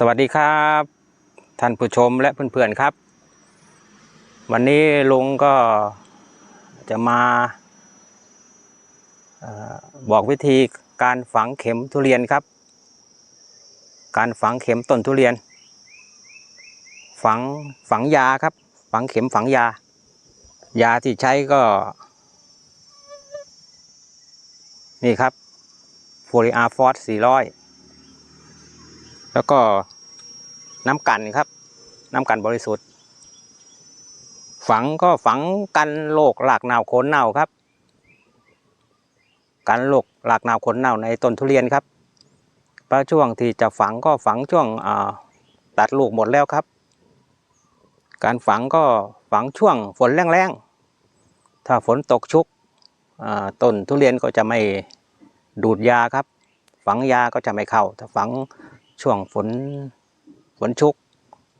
สวัสดีครับ ท่านผู้ชมและเพื่อนๆครับ วันนี้ลุงก็จะมาออบอกวิธีการฝังเข็มทุเรียนครับ การฝังเข็มต้นทุเรียน ฝังฝังยาครับ ฝังเข็มฝังยา ยาที่ใช้ก็ นี่ครับโฟลิอาฟอส400แล้วก็ น้ำกันครับ น้ำกันบริสุทธิ์ ฝังก็ฝังกันโรคหลากเน่าโคนเน่าครับ กันโรคหลากเน่าโคนเน่าในต้นทุเรียนครับพระช่วงที่จะฝังก็ฝังช่วงตัดลูกหมดแล้วครับ การฝังก็ฝังช่วงฝนแรงๆ ถ้าฝนตกชุกต้นทุเรียนก็จะไม่ดูดยาครับ ฝังยาก็จะไม่เข้า ถ้าฝังช่วงฝน ฝนชุก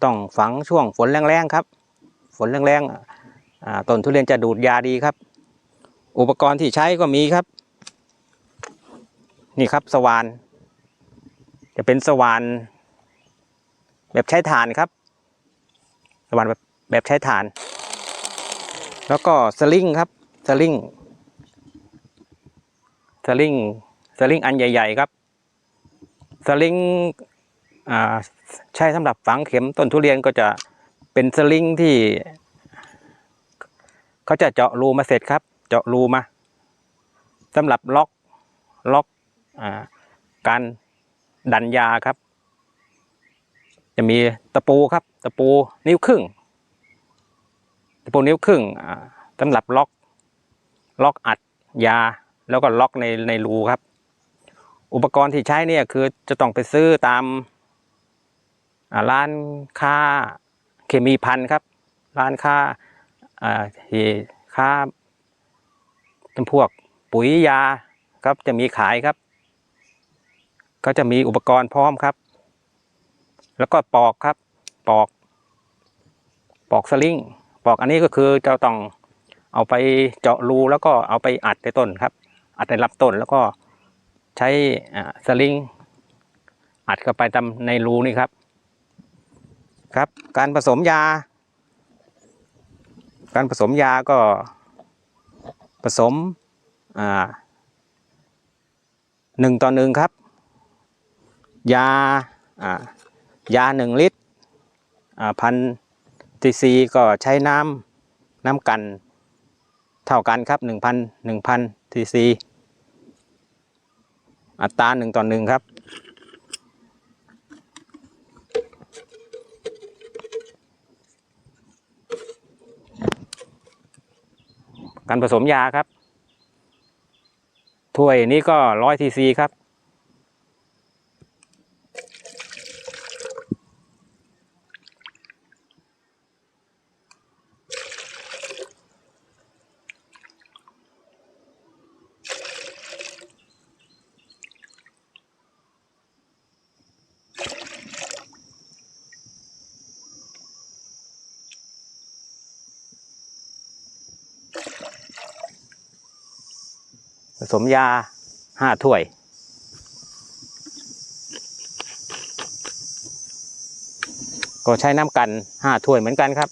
ต้องฝังช่วงฝนแรงๆครับ ฝนแรงๆต้นทุเรียนจะดูดยาดีครับ อุปกรณ์ที่ใช้ก็มีครับ นี่ครับสว่าน จะเป็นสว่านแบบใช้ถ่านครับ สว่านแบบแบบใช้ถ่าน แล้วก็สลิงครับสลิงสลิงสลิงอันใหญ่ ๆ ครับสลิงอ่า ใช้สำหรับฝังเข็มต้นทุเรียนก็จะเป็นสลิงที่ เขาจะเจาะรูมาเสร็จครับ เจาะรูมาสำหรับล็อกล็อกอการดันยาครับ จะมีตะปูครับ ตะปูนิ้วครึ่งตะปูนิ้วครึ่งอ่าสำหรับล็อก ล็อกอัดยา แล้วก็ล็อกในในรูครับ อุปกรณ์ที่ใช้เนี่ยคือจะต้องไปซื้อตาม ร้านค้าเคมีพันครับ ร้านค้าอ่าที่ค้าจำพวกปุ๋ยยาครับจะมีขายครับ ก็จะมีอุปกรณ์พร้อมครับ แล้วก็ปอกครับปอก ปอกสลิงปอกอันนี้ก็คือจะต้องเอาไปเจาะรูแล้วก็เอาไปอัดในต้นครับ อัดในลำต้นแล้วก็ใช้อ่าสลิงอัดเข้าไปตามในรูนี่ครับ ครับ การผสมยา การผสมยาก็ผสมหนึ่งต่อหนึ่งครับ ยายาหนึ่งลิตรพันซีซีก็ใช้น้ำน้ำกันเท่ากันครับหนึ่งพันหนึ่งพันซีซีอัตราหนึ่งต่อหนึ่งครับ การผสมยาครับถ้วยนี้ก็ร้อยซีซีครับ สมยาห้าถ้วย ก็ใช้น้ำกันห้าถ้วยเหมือนกันครับ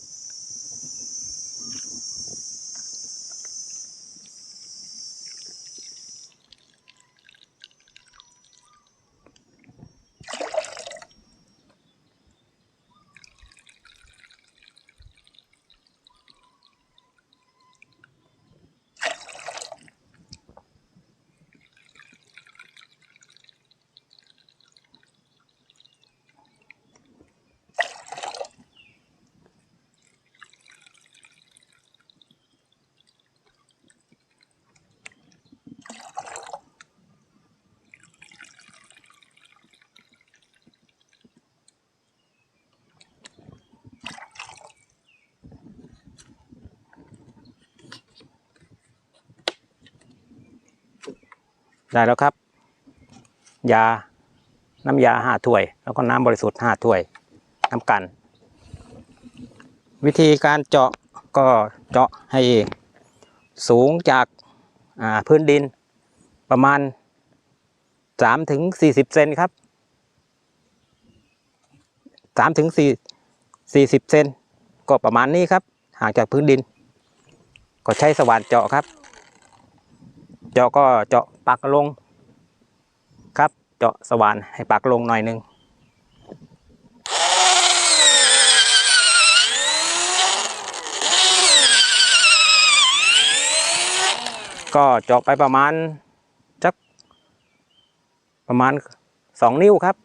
ได้แล้วครับ ยา น้ำยาห้าถ้วย แล้วก็น้ำบริสุทธิ์ห้าถ้วยน้ำกัน วิธีการเจาะก็เจาะให้สูงจากาพื้นดินประมาณสามถึงสี่สิบเซนครับสามถึงสี่สี่สิบเซนก็ประมาณนี้ครับ ห่างจากพื้นดิน ก็ใช้สว่านเจาะครับ เจาะก็เจาะ ปักลงครับ เจาะสว่านให้ปักลงหน่อยหนึงก็เจาะไปประมาณจักประมาณสองนิ้วครับ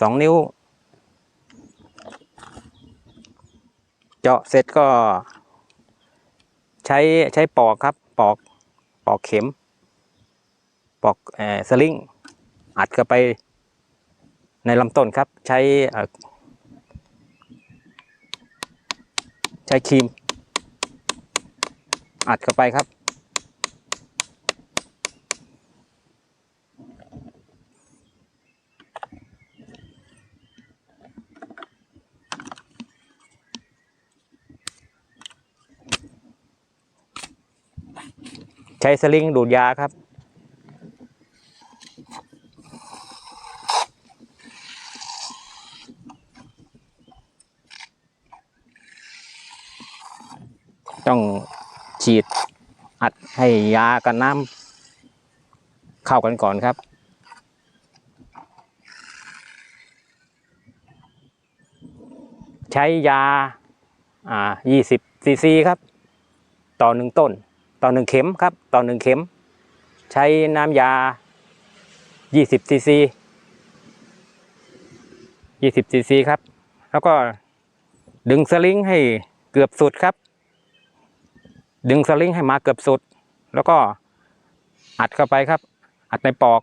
สองนิ้ว เจาะเสร็จก็ ใช้ใช้ปอกครับ ปอกปอกเข็ม ปอกสลิงอัดเข้าไปในลำต้นครับ ใช้ใช้ครีม อัดเข้าไปครับ ใช้สลิงดูดยาครับ ต้องฉีดอัด ให้ยากับน้ำเข้ากันก่อนครับ ใช้ยาอ่า20ซีซีครับ ต่อหนึ่งต้น ต่อหนึ่งเข็มครับ ต่อหนึ่งเข็ม ใช้น้ำยา 20ซีซี20ซีซีครับ แล้วก็ดึงสลิงให้เกือบสุดครับ ดึงสลิงให้มาเกือบสุด แล้วก็อัดเข้าไปครับ อัดในปอก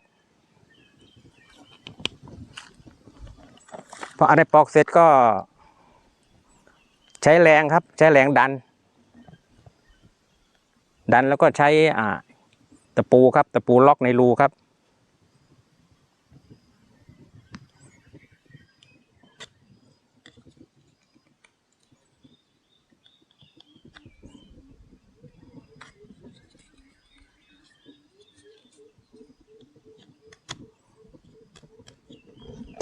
พออัดในปอกเสร็จก็ ใช้แรงครับ ใช้แรงดัน ดันแล้วก็ใช้อ่าตะปูครับ ตะปูล็อกในรูครับ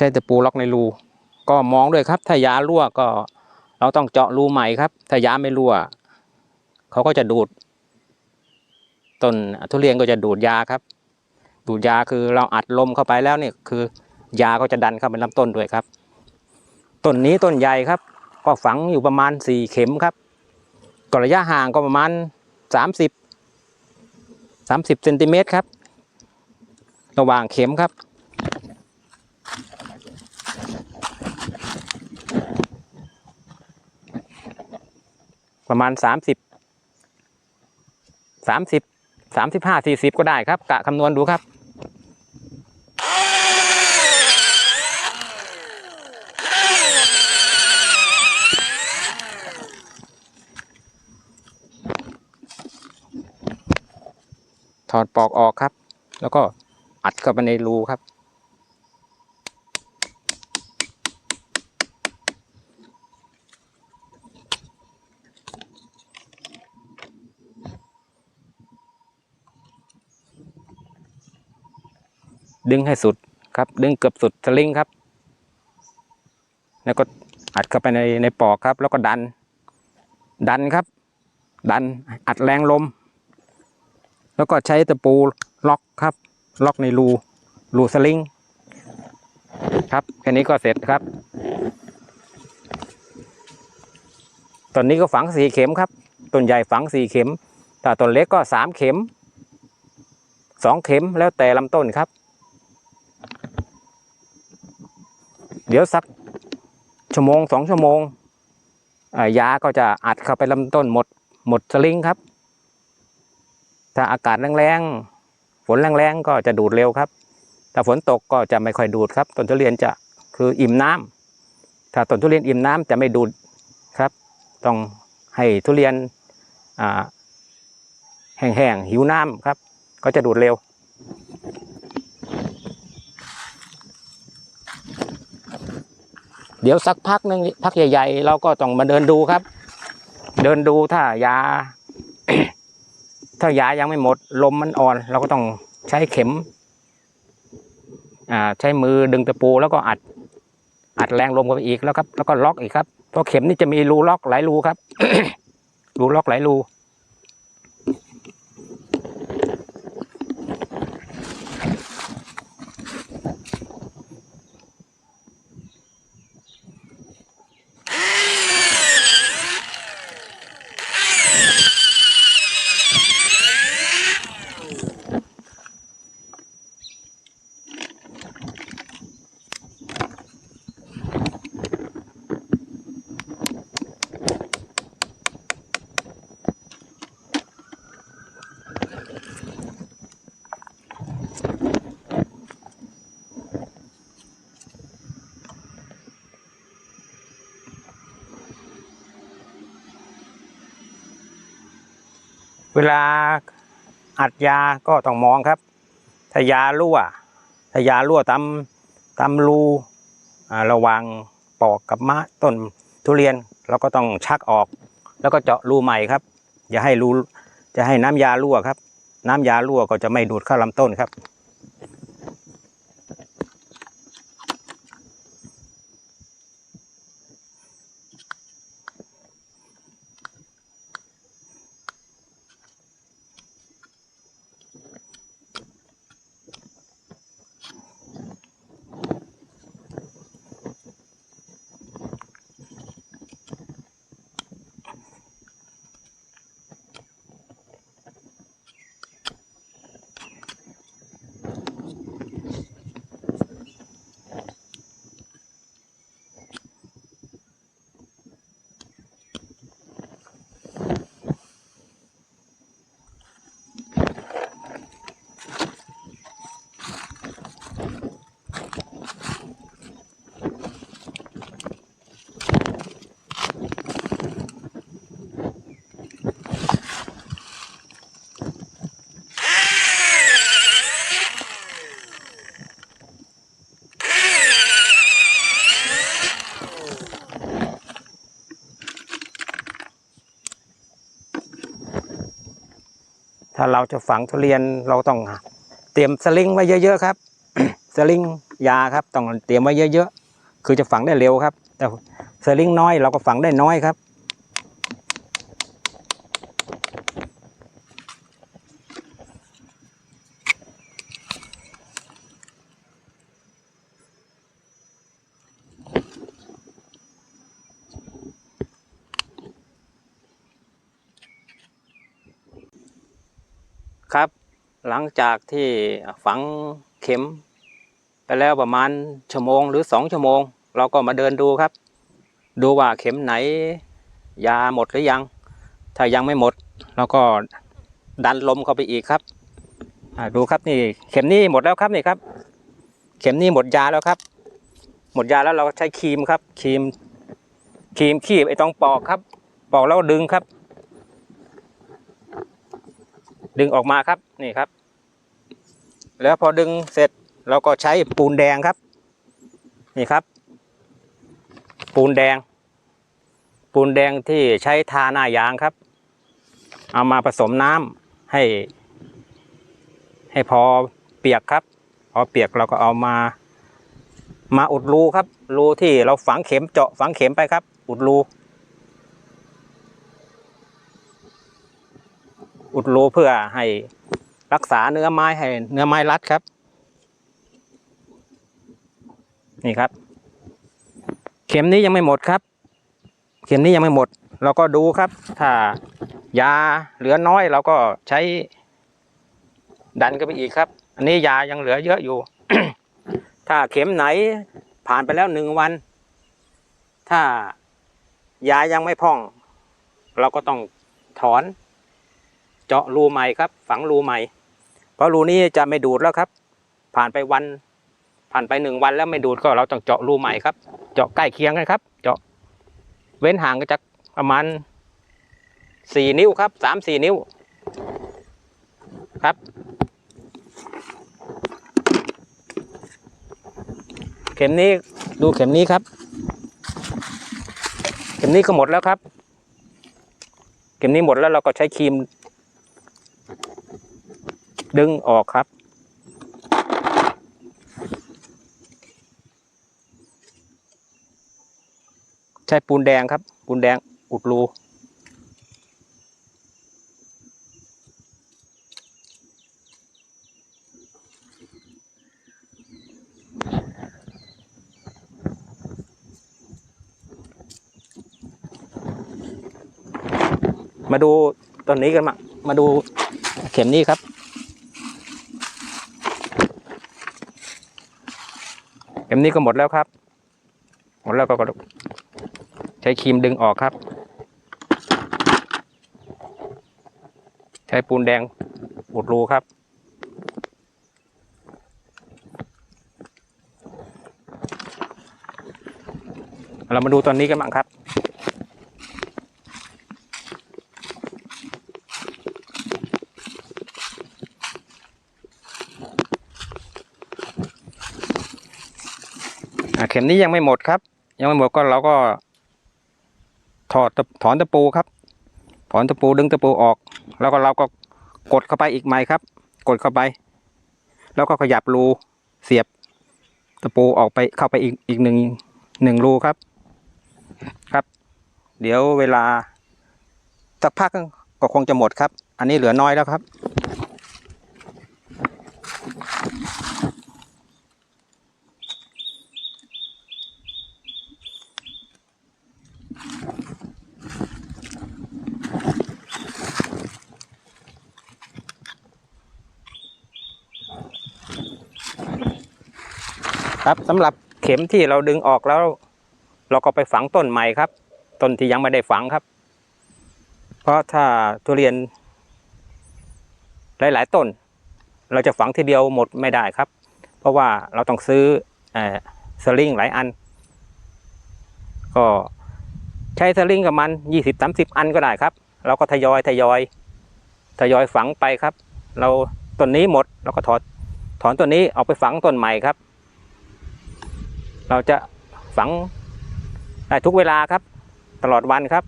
ช้ตะปูล็อกในรู ก็มองด้วยครับ ถ้ายารั่วก็ เราต้องเจาะรูใหม่ครับ ถ้ายาไม่รั่ว เขาก็จะดูดต้นทุเรียนก็จะดูดยาครับ ดูดยาคือเราอัดลมเข้าไปแล้วเนี่ยคือ ยาก็จะดันเข้าไปลำต้นด้วยครับ ต้นนี้ต้นใหญ่ครับ ก็ฝังอยู่ประมาณสี่เข็มครับก็ระยะห่างก็ประมาณสามสิบสามสิบเซนติเมตรครับ ระหว่างเข็มครับ ประมาณสามสิบสามสิบสามสิบห้าสี่สิบก็ได้ครับ กะคำนวณดูครับถอดปลอกออกครับ แล้วก็อัดเข้าไปในรูครับ ดึงให้สุดครับ ดึงเกือบสุดสลิงครับ แล้วก็อัดเข้าไปในในปอกครับ แล้วก็ดัน ดันครับ ดันอัดแรงลม แล้วก็ใช้ตะปูล็อกครับ ล็อกในรูรูสลิงครับแค่นี้ก็เสร็จครับต้นนี้ก็ฝังสี่เข็มครับต้นใหญ่ฝังสี่เข็มถ้าต้นเล็กก็สามเข็มสองเข็มแล้วแต่ลำต้นครับ เดี๋ยวสักชั่วโมงสองชั่วโมงยาก็จะอัดเข้าไปลำต้นหมดหมดสลิงครับ ถ้าอากาศแรงๆฝนแรงๆก็จะดูดเร็วครับ ถ้าฝนตกก็จะไม่ค่อยดูดครับ ต้นทุเรียนจะคืออิ่มน้ำถ้าต้นทุเรียนอิ่มน้ำจะไม่ดูดครับ ต้องให้ทุเรียนแห้งๆหิวน้ำครับ ก็จะดูดเร็ว เดี๋ยวสักพักหนึ่งพักใหญ่ ๆ เราก็ต้องมาเดินดูครับ เดินดูถ้ายา ถ้ายายังไม่หมด ลมมันอ่อน เราก็ต้องใช้เข็มอ่าใช้มือดึงตะปูแล้วก็อัด อัดแรงลมเข้าไปอีกแล้วครับ แล้วก็ล็อกอีกครับเพราะเข็มนี่จะมีรูล็อกหลายรูครับ รูล็อกหลายรู ลาอัดยาก็ต้องมองครับ ถ้ายารั่ว ถ้ายารั่วตามตามรูระวังปอกกับมะต้นทุเรียนเราก็ต้องชักออก แล้วก็เจาะรูใหม่ครับ อย่าให้รูจะให้น้ำยารั่วครับ น้ำยารั่วก็จะไม่ดูดเข้าลำต้นครับ ถ้าเราจะฝังทุเรียนเราต้องเตรียมสลิงไว้เยอะๆครับ สลิงยาครับต้องเตรียมไว้เยอะๆคือจะฝังได้เร็วครับ แต่สลิงน้อยเราก็ฝังได้น้อยครับ ครับ หลังจากที่ฝังเข็ม ไปแล้วประมาณชั่วโมงหรือสองชั่วโมง เราก็มาเดินดูครับ ดูว่าเข็มไหน ยาหมดหรือยัง ถ้ายังไม่หมดเราก็ดันลมเข้าไปอีกครับดูครับนี่เข็มนี้หมดแล้วครับนี่ครับ เข็มนี้หมดยาแล้วครับ หมดยาแล้วเราใช้ครีมครับครีมครีมคีบไอ้ตรงปอกครับ ปอกแล้วดึงครับ ดึงออกมาครับนี่ครับ แล้วพอดึงเสร็จเราก็ใช้ปูนแดงครับ นี่ครับ ปูนแดง ปูนแดงที่ใช้ทาหน้ายางครับ เอามาผสมน้ำให้ ให้พอเปียกครับ พอเปียกเราก็เอามา มาอุดรูครับรูที่เราฝังเข็มเจาะฝังเข็มไปครับ อุดรู อุดรูเพื่อให้รักษาเนื้อไม้ให้เนื้อไม้รัดครับ นี่ครับ เข็มนี้ยังไม่หมดครับ เข็มนี้ยังไม่หมด เราก็ดูครับ ถ้ายาเหลือน้อยเราก็ใช้ดันกันไปอีกครับ อันนี้ยายังเหลือเยอะอยู่ ถ้าเข็มไหนผ่านไปแล้วหนึ่งวัน ถ้ายายังไม่พอง เราก็ต้องถอน เจาะรูใหม่ครับ ฝังรูใหม่ เพราะรูนี้จะไม่ดูดแล้วครับ ผ่านไปวัน ผ่านไปหนึ่งวันแล้วไม่ดูดก็เราต้องเจาะรูใหม่ครับ เจาะใกล้เคียงกันครับ เจาะเว้นห่างกันจากประมาณสี่นิ้วครับสามสี่นิ้วครับเข็มนี้ดูเข็มนี้ครับ เข็มนี้ก็หมดแล้วครับ เข็มนี้หมดแล้วเราก็ใช้ครีม ดึงออกครับ ใช้ปูนแดงครับ ปูนแดงอุดรูมาดูต้นนี้กันมา มาดูเข็มนี้ครับ เอ็มนี้ก็หมดแล้วครับ หมดแล้วก็ก็ใช้ครีมดึงออกครับ ใช้ปูนแดงอุดรูครับเรามาดูตอนนี้กันบ้างครับ อ่าเข็ มนี้ยังไม่หมดครับ ยังไม่หมดก็เราก็ถอดถอนตะปูครับ ถอนตะปูดึงตะปูออก แล้วก็เราก็กดเข้าไปอีกไหมครับ กดเข้าไป แล้วก็ขยับรูเสียบตะปูออกไปเข้าไปอีกอีกหนึ่งหนึ่งรูครับ ครับ เดี๋ยวเวลาสักพักก็คงจะหมดครับ อันนี้เหลือน้อยแล้วครับ ครับสำหรับเข็มที่เราดึงออกแล้ว เราก็ไปฝังต้นใหม่ครับ ต้นที่ยังไม่ได้ฝังครับ เพราะถ้าทุเรียน หลาย ๆ ต้น เราจะฝังทีเดียวหมดไม่ได้ครับ เพราะว่าเราต้องซื้ออสลิงหลายอัน ก็ใช้สลิงกับมันยี่สิบสามสิบอันก็ได้ครับ เราก็ทยอยทยอยทยอยฝังไปครับ เราต้นนี้หมดเราก็ถอดถอนต้นนี้เอาไปฝังต้นใหม่ครับ เราจะฝังได้ทุกเวลาครับ ตลอดวันครับ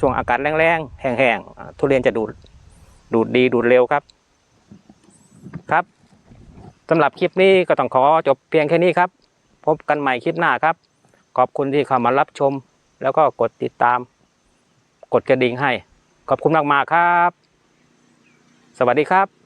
ช่วงอากาศแรงๆแห้งๆทุเรียนจะดูดดูดดีดูดเร็วครับ ครับสำหรับคลิปนี้ก็ต้องขอจบเพียงแค่นี้ครับ พบกันใหม่คลิปหน้าครับ ขอบคุณที่เข้ามารับชม แล้วก็กดติดตาม กดกระดิ่งให้ ขอบคุณมากๆครับ สวัสดีครับ